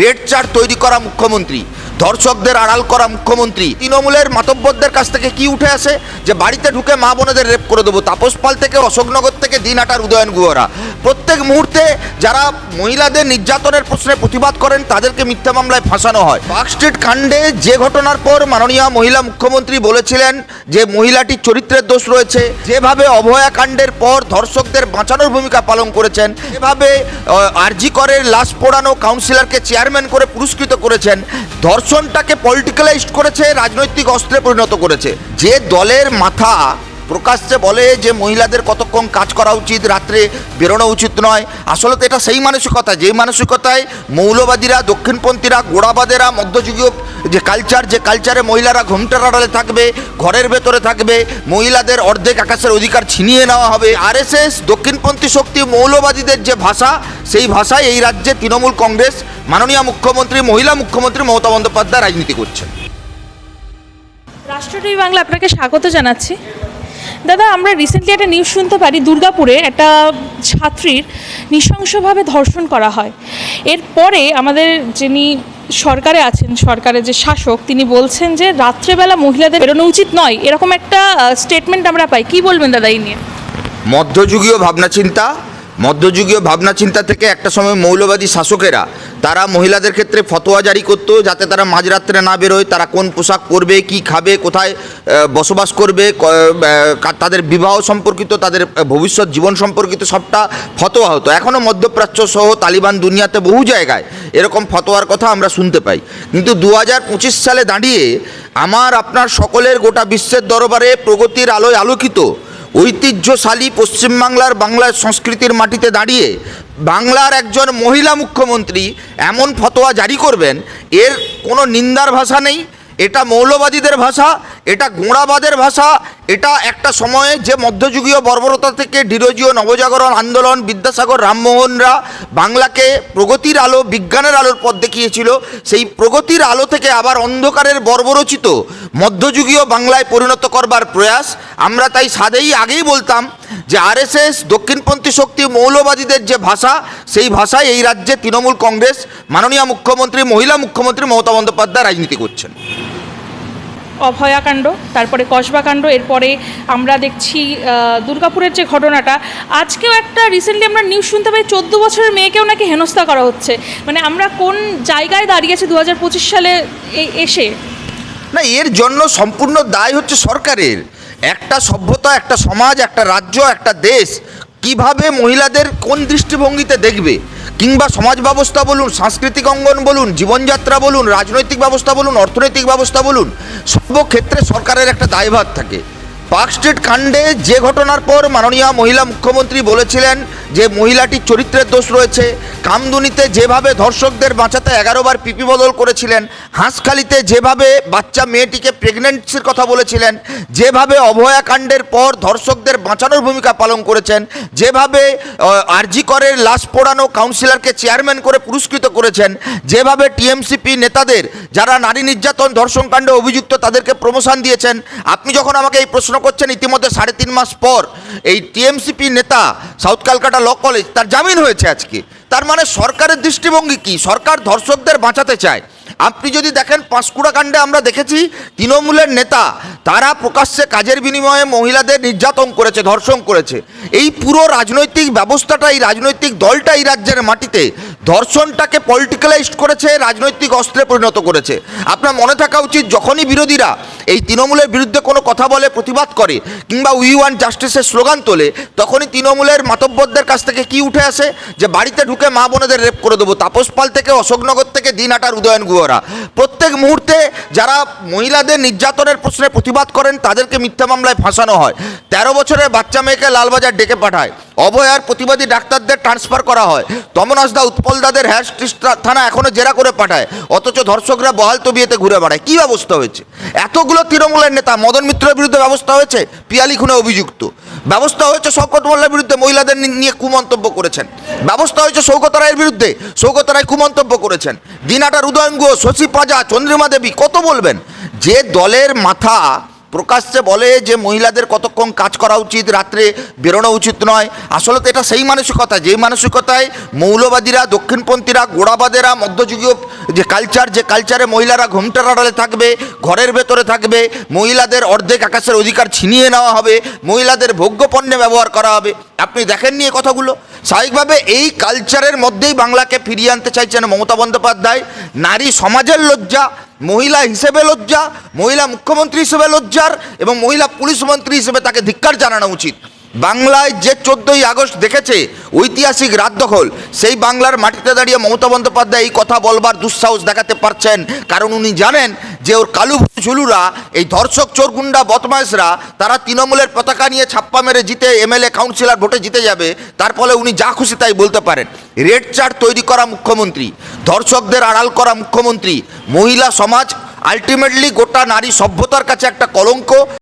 Red chart তৈরি করা মুখ্যমন্ত্রী। ধর্ষকদের আড়াল করা মুখ্যমন্ত্রী। তৃণমূলের মাতব্বরদের কাছ থেকে কি উঠে আসে? যে বাড়িতে ঢুকে মা বোনেদের রেপ করে দেবো। তাপস পাল থেকে অশোকনগর থেকে দিন দিনহাটার উদয়ন গুহরা। প্রত্যেক মুহূর্তে যারা মহিলাদের নির্যাতনের প্রশ্নে প্রতিবাদ করেন, তাদেরকে মিথ্যা মামলায় ফাঁসানো হয়। পার্ক স্ট্রিট কাণ্ডে যে ঘটনার পর মাননীয় মহিলা মুখ্যমন্ত্রী বলেছিলেন যে মহিলাটির চরিত্রের দোষ রয়েছে, যেভাবে অভয়া কাণ্ডের পর ধর্ষকদের বাঁচানোর ভূমিকা পালন করেছেন, যেভাবে আরজি করের লাশ পোড়ানো কাউন্সিলরকে চেয়ারম্যান করে পুরস্কৃত করেছেন ধর্ষণটাকে পলিটিক্যালাইজড করেছে রাজনৈতিক অস্ত্রে পরিণত করেছে। যে দলের মাথা প্রকাশ্যে বলে যে মহিলাদের কতক্ষণ কাজ করা উচিত, রাত্রে বেরোনো উচিত নয়, আসলে তো এটা সেই মানসিকতা যেই মানসিকতায় মৌলবাদীরা, দক্ষিণপন্থীরা, গোড়াবাদেরা, মধ্যযুগীয় যে কালচার যে কালচারে মহিলারা ঘুমটার আড়ালে থাকবে, ঘরের ভেতরে থাকবে, মহিলাদের অর্ধেক আকাশের অধিকার ছিনিয়ে নেওয়া হবে। আরএসএস দক্ষিণপন্থী শক্তি, মৌলবাদীদের যে ভাষা, সেই ভাষায় এই রাজ্যে তৃণমূল কংগ্রেস, মাননীয় মুখ্যমন্ত্রী, মহিলা মুখ্যমন্ত্রী মমতা বন্দ্যোপাধ্যায় রাজনীতি করছেন। রাষ্ট্রটি বাংলা আপনাকে স্বাগত জানাচ্ছি। দাদা, আমরা রিসেন্টলি একটা নিউজ শুনতে পারি, দুর্গাপুরে একটা ছাত্রীর নৃশংসভাবে ধর্ষণ করা হয়। এরপরে আমাদের যিনি সরকারে আছেন, সরকারের যে শাসক, তিনি বলছেন যে রাত্রেবেলা মহিলাদের বেরোনো উচিত নয়। এরকম একটা স্টেটমেন্ট আমরা পাই। কি বলবেন দাদা এই নিয়ে? মধ্যযুগীয় ভাবনা চিন্তা মধ্যযুগীয় ভাবনা চিন্তা থেকে একটা সময় মৌলবাদী শাসকেরা, তারা মহিলাদের ক্ষেত্রে ফতোয়া জারি করতো যাতে তারা মাঝরাত্রে না বেরোয়, তারা কোন পোশাক পরবে, কি খাবে, কোথায় বসবাস করবে তাদের বিবাহ সম্পর্কিত, তাদের ভবিষ্যৎ জীবন সম্পর্কিত সবটা ফতোয়া হতো। এখনও মধ্যপ্রাচ্য সহ তালিবান দুনিয়াতে বহু জায়গায় এরকম ফতোয়ার কথা আমরা শুনতে পাই। কিন্তু দু হাজার পঁচিশ সালে দাঁড়িয়ে আমার, আপনার সকলের গোটা বিশ্বের দরবারে প্রগতির আলোয় আলোকিত ঐতিহ্যশালী পশ্চিমবাংলার বাংলার সংস্কৃতির মাটিতে দাঁড়িয়ে বাংলার একজন মহিলা মুখ্যমন্ত্রী এমন ফতোয়া জারি করবেন, এর কোনো নিন্দার ভাষা নেই। এটা মৌলবাদীদের ভাষা, এটা গোঁড়াবাদের ভাষা এটা একটা সময়ে যে মধ্যযুগীয় বর্বরতা থেকে ডিরোজীয় নবজাগরণ আন্দোলন, বিদ্যাসাগর, রামমোহনরা বাংলাকে প্রগতির আলো, বিজ্ঞানের আলোর পথ দেখিয়েছিল। সেই প্রগতির আলো থেকে আবার অন্ধকারের বর্বরচিত মধ্যযুগীয় বাংলায় পরিণত করবার প্রয়াস। আমরা তাই সাদেই আগেই বলতাম যে আরএসএস, দক্ষিণপন্থী শক্তি, মৌলবাদীদের যে ভাষা, সেই ভাষায় এই রাজ্যে তৃণমূল কংগ্রেস, মাননীয় মুখ্যমন্ত্রী, মহিলা মুখ্যমন্ত্রী মমতা বন্দ্যোপাধ্যায় রাজনীতি করছেন। অভয়াকাণ্ড, তারপরে কসবাকাণ্ড, এরপরে আমরা দেখছি দুর্গাপুরের যে ঘটনাটা, আজকেও একটা রিসেন্টলি আমরা নিউজ শুনতে পাই, চোদ্দ বছরের মেয়েকেও নাকি হেনস্থা করা হচ্ছে। মানে আমরা কোন জায়গায় দাঁড়িয়েছি দু হাজার পঁচিশ সালে এসে? না, এর জন্য সম্পূর্ণ দায় হচ্ছে সরকারের। একটা সভ্যতা, একটা সমাজ, একটা রাজ্য, একটা দেশ কীভাবে মহিলাদের কোন দৃষ্টিভঙ্গিতে দেখবে? কিংবা সমাজ ব্যবস্থা বলুন, সাংস্কৃতিক অঙ্গন বলুন, জীবনযাত্রা বলুন, রাজনৈতিক ব্যবস্থা বলুন, অর্থনৈতিক ব্যবস্থা বলুন সব ক্ষেত্রে সরকারের একটা দায়ভার থাকে। পার্ক স্ট্রিট কাণ্ডে যে ঘটনার পর মাননীয় মহিলা মুখ্যমন্ত্রী বলেছিলেন যে মহিলাটির চরিত্রের দোষ রয়েছে কামদুনিতে যেভাবে ধর্ষকদের বাঁচাতে এগারোবার পিপি বদল করেছিলেন, হাঁসখালিতে যেভাবে বাচ্চা মেয়েটিকে প্রেগনেন্সির কথা বলেছিলেন, যেভাবে অভয়া কাণ্ডের পর ধর্ষকদের বাঁচানোর ভূমিকা পালন করেছেন, যেভাবে আরজি করের লাশ পোড়ানো কাউন্সিলরকে চেয়ারম্যান করে পুরস্কৃত করেছেন, যেভাবে টিএমসিপি নেতাদের যারা নারী নির্যাতন ধর্ষণকাণ্ডে অভিযুক্ত তাদেরকে প্রমোশন দিয়েছেন, আপনি যখন আমাকে এই প্রশ্ন করছেন, ইতিমধ্যে সাড়ে তিন মাস পর এই টিএমসিপি নেতা সাউথ ক্যালকাটা ল কলেজ তার জামিন হয়েছে আজকে। তার মানে সরকারের দৃষ্টিভঙ্গি কি? সরকার ধর্ষকদের বাঁচাতে চায়। আপনি যদি দেখেন পাঁশকুড়া কাণ্ডে আমরা দেখেছি, তৃণমূলের নেতা, তারা প্রকাশ্যে কাজের বিনিময়ে মহিলাদের নির্যাতন করেছে, ধর্ষণ করেছে। এই পুরো রাজনৈতিক ব্যবস্থাটা, এই রাজনৈতিক দলটা এই রাজ্যের মাটিতে ধর্ষণটাকে পলিটিক্যালাইজড করেছে, রাজনৈতিক অস্ত্রে পরিণত করেছে। আপনার মনে থাকা উচিত, যখনই বিরোধীরা এই তৃণমূলের বিরুদ্ধে কোনো কথা বলে, প্রতিবাদ করে, কিংবা উই ওয়ান জাস্টিসের স্লোগান তোলে, তখনই তৃণমূলের মাতব্বরদের কাছ থেকে কি উঠে আসে? যে বাড়িতে ঢুকে মা বোনেদের রেপ করে দেবো, তাপস পাল থেকে, অশোকনগর থেকে, দিন দিনহাটার উদয়ন গুহরা। প্রত্যেক মুহূর্তে যারা মহিলাদের নির্যাতনের প্রশ্নে প্রতিবাদ করেন, তাদেরকে মিথ্যা মামলায় ফাঁসানো হয়। তেরো বছরের বাচ্চা মেয়েকে লালবাজার ডেকে পাঠায়। অভয়ার প্রতিবাদী ডাক্তারদের ট্রান্সফার করা হয়। তমনাসদা উৎপলদাদের হ্যাশ থানা এখনও জেরা করে পাঠায়। অথচ ধর্ষকরা বহাল তবিয়েতে ঘুরে বেড়ায়। কী ব্যবস্থা হয়েছে? এতগুলো তৃণমূলের নেতা মদন মিত্রের বিরুদ্ধে ব্যবস্থা হয়েছে? পিয়ালি খুনে অভিযুক্ত। ব্যবস্থা হয়েছে শওকত মোল্লার বিরুদ্ধে মহিলাদের নিয়ে কুমন্তব্য করেছেন। ব্যবস্থা হয়েছে সৌগত রায়ের বিরুদ্ধে। সৌগত রায় কুমন্তব্য করেছেন। দিনাটার উদয়ন শশী পাজা, চন্দ্রিমা দেবী, কত বলবেন? যে দলের মাথা প্রকাশ্যে বলে যে মহিলাদের কতক্ষণ কাজ করা উচিত, রাত্রে বেরোনো উচিত নয়। আসলে তো এটা সেই মানসিকতা, যেই মানসিকতায় মৌলবাদীরা, দক্ষিণপন্থীরা, গোড়াবাদেরা, মধ্যযুগীয় যে কালচার যে কালচারে মহিলারা ঘুমটার আড়ালে থাকবে, ঘরের ভেতরে থাকবে, মহিলাদের অর্ধেক আকাশের অধিকার ছিনিয়ে নেওয়া হবে, মহিলাদের ভোগ্যপণ্যে ব্যবহার করা হবে। আপনি দেখেননি এই কথাগুলো? স্বাভাবিকভাবে এই কালচারের মধ্যেই বাংলাকে ফিরিয়ে আনতে চাইছেন মমতা বন্দ্যোপাধ্যায়। নারী সমাজের লজ্জা মহিলা হিসেবে লজ্জা, মহিলা মুখ্যমন্ত্রী হিসেবে লজ্জার এবং মহিলা পুলিশ মন্ত্রী হিসেবে তাকে ধিক্কার জানানো উচিত। বাংলায় যে চোদ্দই আগস্ট দেখেছে, ঐতিহাসিক রাত দখল, সেই বাংলার মাটিতে দাঁড়িয়ে মমতা বন্দ্যোপাধ্যায় এই কথা বলবার দুঃসাহস দেখাতে পারছেন। কারণ উনি জানেন যে ওর কালু ঝুলুরা, এই ধর্ষক চোরগুন্ডা বদমাইশরা তারা তৃণমূলের পতাকা নিয়ে ছাপ্পা মেরে জিতে এমএলএ, কাউন্সিলর ভোটে জিতে যাবে। তার ফলে উনি যা খুশি তাই বলতে পারেন। রেড চার্ট তৈরি করা মুখ্যমন্ত্রী, ধর্ষকদের আড়াল করা মুখ্যমন্ত্রী, মহিলা সমাজ, আলটিমেটলি গোটা নারী সভ্যতার কাছে একটা কলঙ্ক।